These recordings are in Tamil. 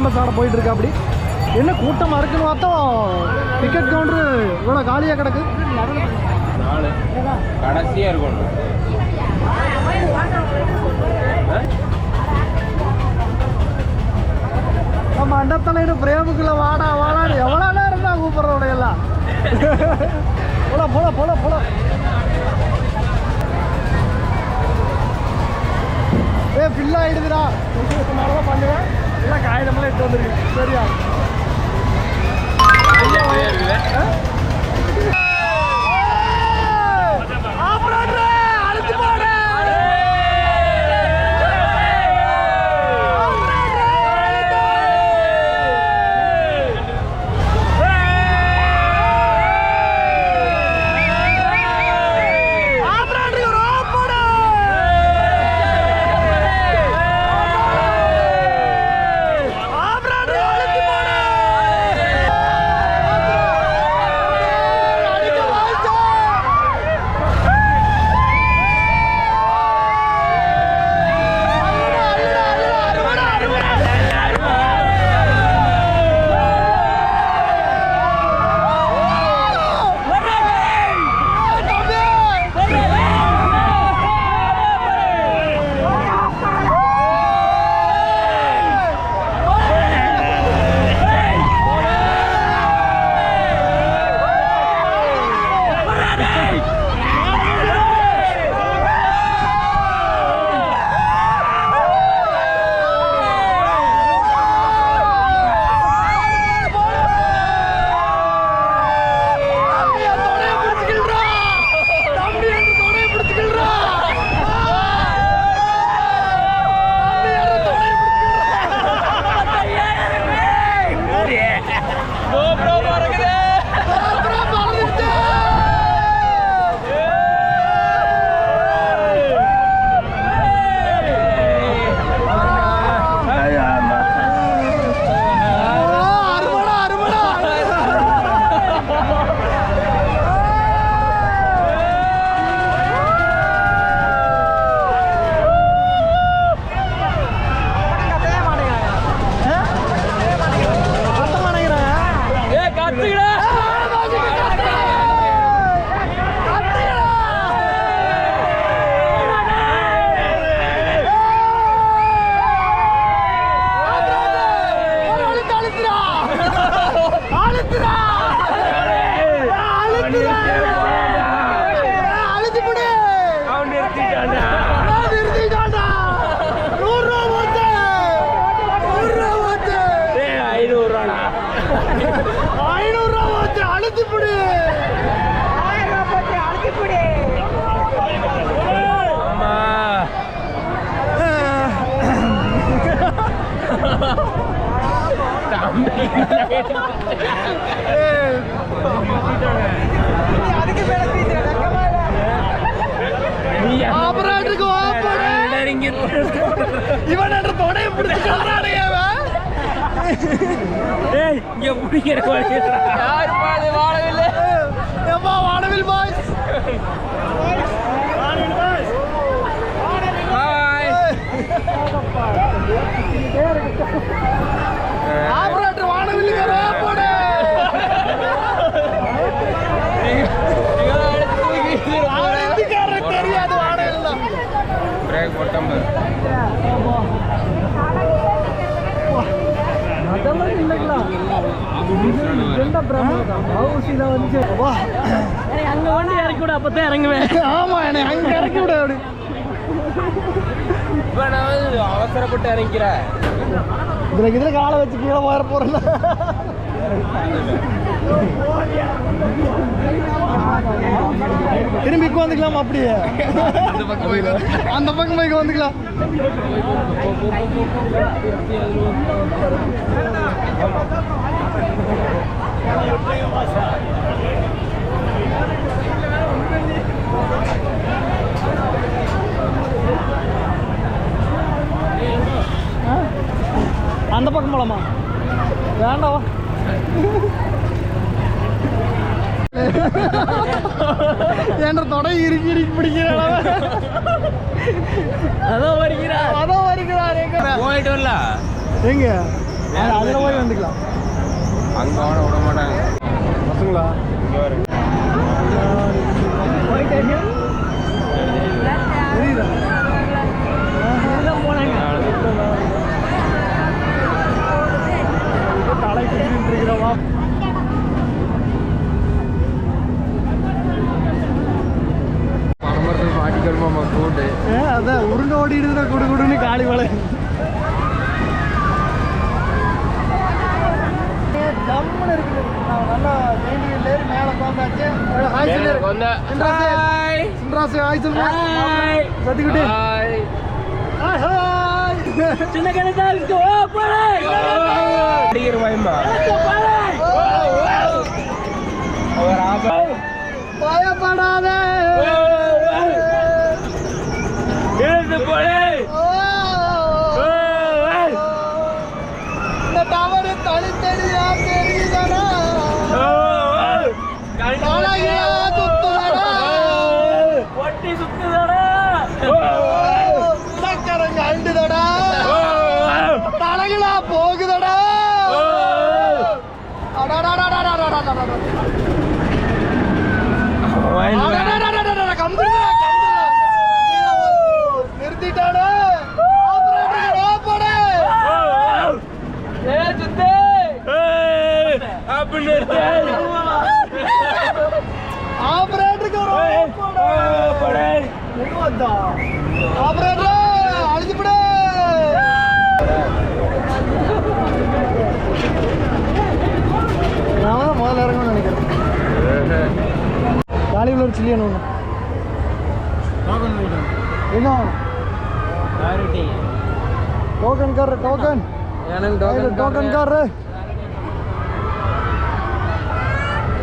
ஃபேமஸ் ஆட போயிட்டு இருக்கா அப்படி. என்ன கூட்டமாக இருக்குன்னு பார்த்தோம் டிக்கெட் கவுண்டரு இவ்வளோ காலியாக கிடக்கு. கடைசியாக இருக்கணும் நம்ம அண்டத்தலைன்னு பிரேமுக்குள்ள வாடா வாடான்னு எவ்வளோ நேரம் தான் கூப்பிட்றோட எல்லாம் போல போல போல போல ஏ ஃபில் ஆயிடுதுடா. பண்ணுவேன் எல்லாம் காகிதமெல்லாம் இட்டு வந்துருக்கு சரியா? ஓப்பன் இறங்கி இவன் என்ற தொடையை பிடிச்சு கல்றானுங்க ஏய் இங்க பிடிக்கிற யார் பாது வாழவில்லை ஏப்பா வானவில் பாய்ஸ் அங்க வந்து இறக்கி விட அப்பதான் இறங்குவேன் ஆமா என்னை அங்க இறக்கி விட அப்படி அவசரப்பட்டு இறங்கிறேன் இதுல இதுல காலை வச்சு கீழே போற போறல திரும்பி வந்துக்கலாம் அப்படியே. அந்த பக்கம் போய் வந்துக்கலாம். அந்த பக்கம் போலாமா? வேண்டாம். என்ற தொடை இறுக்கி இறுக்கி பிடிக்கிறான் அதான் வருகிறா அதான் வருகிறார் எங்க? போயிட்டு வரல. எங்க? அது அதில் போய் வந்துக்கலாம். அங்க ஓட விட மாட்டாங்க. பசங்களா? இங்க வரு. தலை குடிக்கிட்டு இருக்கிறவா? மாமா கூடு அதான் உருண்டு ஓடிடுதுடா குடு குடுன்னு காளி மலை சின்ன கணக்கா இருக்கு. ஓ போடா. அடிக்கிற வாய்மா பயப்படாதே. இது போலே. இந்த டவர் தனித்தனியா தெரியுதானா நான் தான் முதல்ல நினைக்கிறேன். காலிஃப்ளவர் சில்லி என்ன? டோக்கன் கார் டோக்கன் எனக்கு டோக்கன் கார்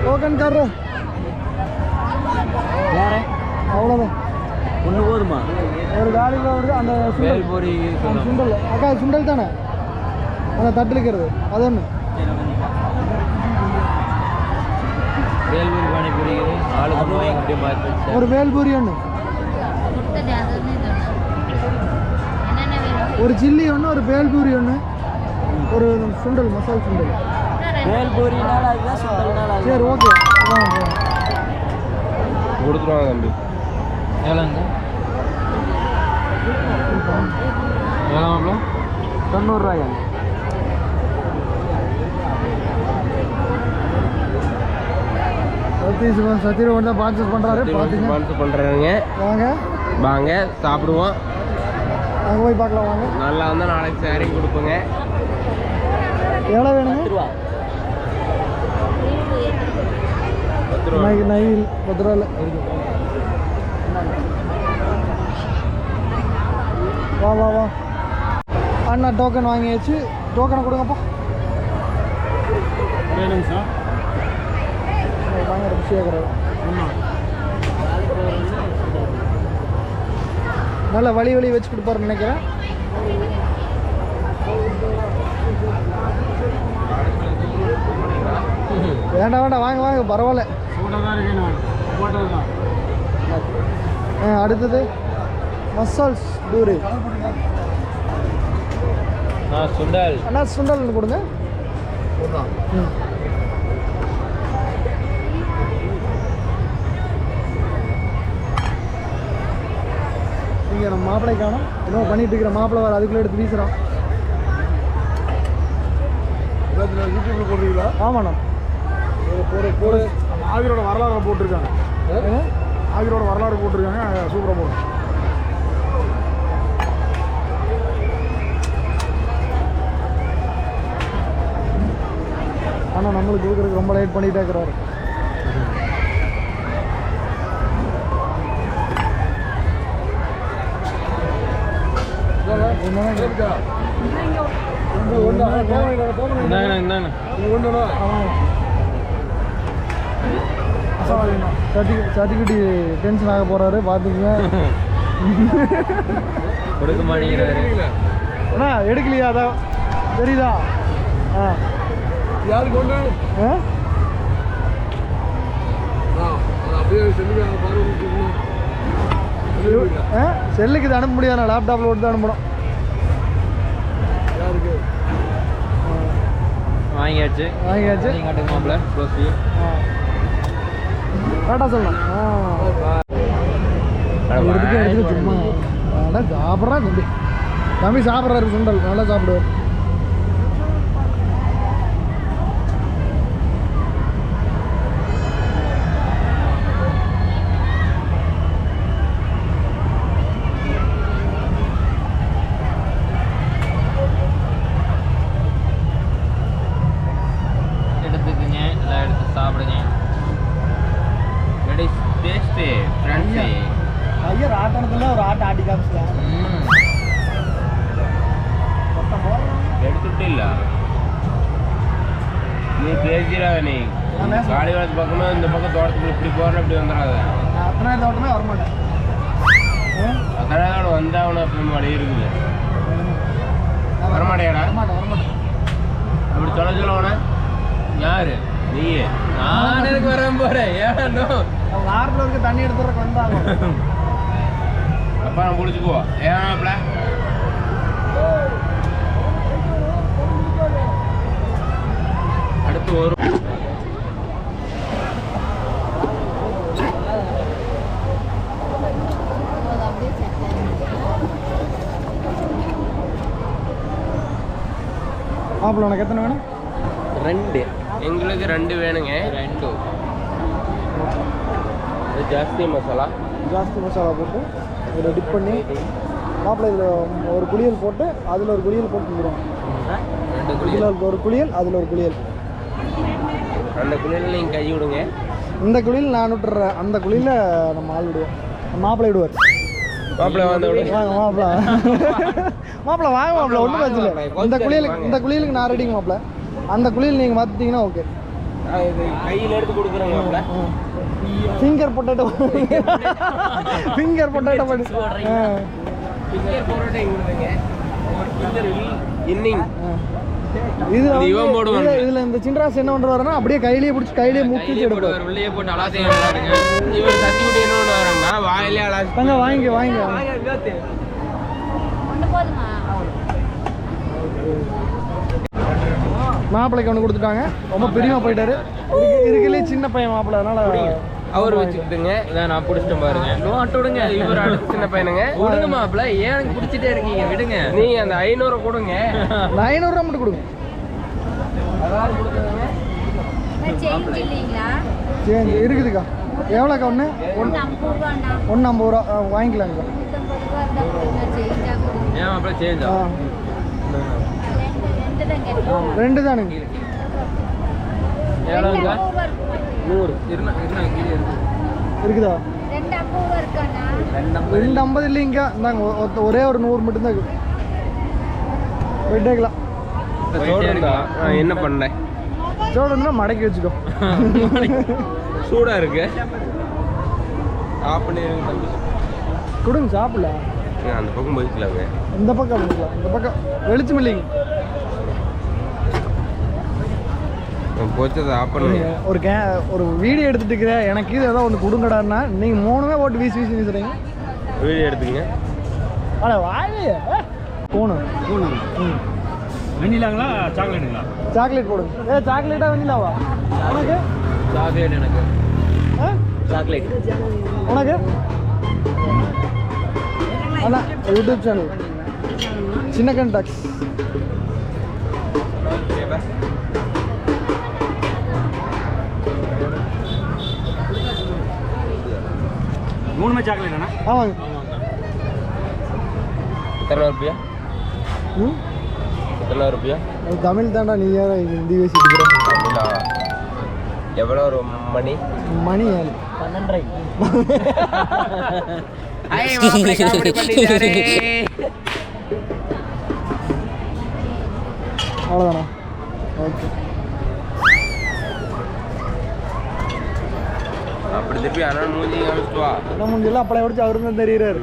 டோக்கன் கார் வேற அவ்வளோதான் ஒன்று போதுமா? ஒரு காலியில் ஒரு அந்த சுண்டல். சுண்டல். அக்கா சுண்டல் தானே? அந்த தட்டில் இருக்கிறது அது ஒன்று வேல்பொரி பானிபூரி ஒரு வேல்பூரி ஒன்று ஒரு சில்லி ஒன்று ஒரு வேல்பூரி ஒன்று ஒரு சுண்டல் மசால் சுண்டல். வேல்பூரினால அதுதான் சுண்டல்னால சரி ஓகே கொடுத்துருவாங்க தம்பி. எவ்வளோங்க எவ்வளோ மாப்பிள தொண்ணூறுரூவாயா சதீஷ் ஒன்று தான் பான்சஸ் பண்ணுறாரு பார்த்துங்க ஸ்பான்சர் பண்ணுறாங்க வாங்க. வாங்க சாப்பிடுவோம். அங்கே போய் பார்க்கலாம் வாங்க. நல்லா இருந்தால் நாளைக்கு சேரிங் கொடுப்போங்க. எவ்வளோ வேணுங்க? நைல் பத்து ரூபாயில் வா வா வா. அண்ணா டோக்கன் வாங்கியாச்சு. டோக்கனை கொடுங்கப்பா. பயங்கர பிஸியாகிறாரு நல்ல வழி வழி வச்சு கொடுப்பாருன்னு நினைக்கிறேன். வேண்டாம் வேண்டாம் வாங்க வாங்க பரவாயில்ல. அடுத்தது மசால்ஸ் பூரி சுண்டல். அண்ணா சுண்டல் ஒன்று கொடுங்க. இங்கே நம்ம மாப்பிளை காணும். என்னமோ பண்ணிட்டு இருக்கிற மாப்பிளை வர அதுக்குள்ளே எடுத்து வீசுகிறான் யூடியூப்ல போடுறீங்களா? ஆமாண்ணா. போடு போடு. ஆவிரோட வரலாறு போட்டிருக்காங்க? ஆவிரோட வரலாறு போட்டிருக்காங்க சூப்பராக போடும் ஆனால் நம்மளுக்கு கொடுக்குறதுக்கு ரொம்ப லேட் பண்ணிட்டே இருக்கிறாரு. இந்தாங்க இந்தாங்க. சர்டிஃபிகேட் டென்ஷன் ஆக போகிறாரு பார்த்துக்குங்க கொடுக்க மாட்டேங்கிறாரு அண்ணா எடுக்கலையா அதான் தெரியுதா? ஆ. யாருக்கு ஒன்று ஆ? செல்லுக்கு இது அனுப்ப முடியாது லேப்டாப்பில் விட்டு தான் அனுப்பணும். வாங்கியாச்சு. வாங்கியாச்சு. நீங்க காட்டுங்க மாப்பிள்ள க்ளோஸ் கரெக்டாக எடுத்துக்க சும்மா. நல்லா சாப்பிட்றா தம்பி தம்பி சாப்பிட்றாரு சுண்டல். நல்லா சாப்பிடுவார் எடுத்துக்கங்க எல்லாம் எடுத்து சாப்பிடுங்க ரெடி டேஸ்ட்டு ஃப்ரெண்ட்ஸு ஆட்டணத்தில் ஒரு ஆட்டை ஆட்டி காமிச்சிட்டேன் எடுத்துட்டு இல்ல நீ பேசிடாத நீ. வளத்து பக்கமா இந்த பக்கம் தோட்டத்துக்கு இப்படி போறேன் இப்படி வந்துடாத. அத்தனை தோட்டமே வரமாட்டேன். அதனால வந்தாவன அப்படி வழி இருக்குது. வரமாட்டேடா அப்படி சொல்ல சொல்லுவன யாரு? நீ நான் எனக்கு வரேன் போறேன் ஏனோ அவன் வாரத்தில் இருக்க தண்ணி எடுத்துறக்கு வந்தாங்க அப்பா நான் பிடிச்சிக்குவோ ஏன் மாப்பிள? அடுத்து ஒரு மாப்பிள்ள உனக்கு எத்தனை வேணும்? ரெண்டு. எங்களுக்கு ரெண்டு வேணுங்க. ரெண்டு. இது ஜாஸ்தி மசாலா. ஜாஸ்தி மசாலா போட்டு. இதில் டிப் பண்ணி மாப்பிள்ளை இதில் ஒரு குளியல் போட்டு அதில் ஒரு குளியல் போட்டு வந்துடும் இதில் ஒரு குளியல் அதில் ஒரு குளியல். அந்த குளியல் நீங்கள் கை விடுங்க. இந்த குளியல் நான் விட்டுறேன். அந்த குளியல நம்ம ஆள் விடுவோம். மாப்பிள்ளை விடுவார். மாப்பிள வந்து வாங்க மாப்பிள்ள. மாப்பிள்ள வாங்க மாப்பிள்ள. ஒன்றும் பிரச்சனை இல்லை. இந்த குளியலுக்கு இந்த குளியலுக்கு நான் ரெடிங்க மாப்பிள்ள. அந்த குளியல் நீங்கள் மாற்றிட்டீங்கன்னா ஓகே கையில் எடுத்து கொடுக்குறேங்க finger potato finger potato finger போட்டுட்டு ஒரு ஃபிங்கர் இன்னிங். இது இவன் போடுவான். இதுல- இந்த சின்ராஸ் என்ன பண்ணுவாருன்னா அப்படியே கையிலேயே பிடிச்சி கையிலேயே முக்கிச்சு எடுப்பார். உள்ளே போட்டு அலாசி இவர் தட்டி விட்டு என்ன பண்ணுவாருன்னா வாயிலே அலாசி தாங்க வாங்கி வாங்கி ஒன்று போதுமா மாப்பிள்ளைக்கு ஒன்று கொடுத்துட்டாங்க. ரொம்ப பெரியமா போயிட்டாரு. இருக்குலயே சின்ன பையன் மாப்பிள்ளை. அதனால அவர் வச்சுக்கிட்டுங்க. இதான் நான் பிடிச்சிட்டேன் பாருங்க. நோட்டு விடுங்க. இவர் அடுத்த சின்ன பையனுங்க. விடுங்க மாப்பிள ஏன் எனக்கு பிடிச்சிட்டே இருக்கீங்க? விடுங்க. நீங்க அந்த ஐநூறு கொடுங்க. ஐநூறுரூவா மட்டும் கொடுங்க. சேஞ்ச் இருக்குதுக்கா. எவ்வளோக்கா ஒன்று ஒன்று ஐம்பது ரூபாண்ணா. ஒன்று ஐம்பது ரூபா வாங்கிக்கலாங்கக்கா கொடுங்க. ஏன் மாப்பிள சேஞ்ச் ஆ? ரெண்டு தானுங்க. நூறு. இருக்குதா? ரெண்டு ஐம்பது ஒ- ஒத்த- ஒரே ஒரு நூறு மட்டும்தான் இருக்கு. போயிட்டேக்கலாம். என்ன பண்ணேன் சோடு இருந்தா மடக்கி வச்சுக்கோ. சூடா இருக்கு. கொடுங்க சாப்பிடல அந்த பக்கம் போய்க்கலாங்க இந்த பக்கம். இந்த பக்கம். வெளிச்சம் இல்லைங்க. போச்சதை ஆஃப் ஒரு கே ஒரு வீடியோ எடுத்துட்டு இருக்கிற எனக்கு இது ஏதோ ஒன்று கொடுங்கடான்னா நீங்கள் மூணுமே போட்டு வீசி வீசி வீசுறீங்க. வீடியோ எடுத்துங்க அட வாயே போகணும் ம். வெண்ணிலாங்களா சாக்லேட்டுங்களா? சாக்லேட் போடுங்க ஏ சாக்லேட்டா வெண்ணிலாவா? உனக்கு? சாக்லேட் எனக்கு. ஆ? சாக்லேட். உனக்கு? அண்ணா யூடியூப் சேனல் சின்ன கண்டாக்ஸ் மூணுமே சாக்லேட்டாண்ணா ஆமாங்க. எத்தனை ரூபாயா? ம்? எத்தனை ரூபாயா? அது தமிழ் தாண்டா நீ இங்க ஹிந்தி பேசிட்டு அப்படின்னா எவ்வளோ ஒரு மணி? மணி ஏழு. பன்னெண்டரை. அவ்வளோதானா ஓகே. அப்படி திருப்பி ஆனால் மூஞ்சி காமிச்சிட்டு வா. என்ன முடிஞ்சல அப்பளை பிடிச்சி அவரு தான் தெரியுறாரு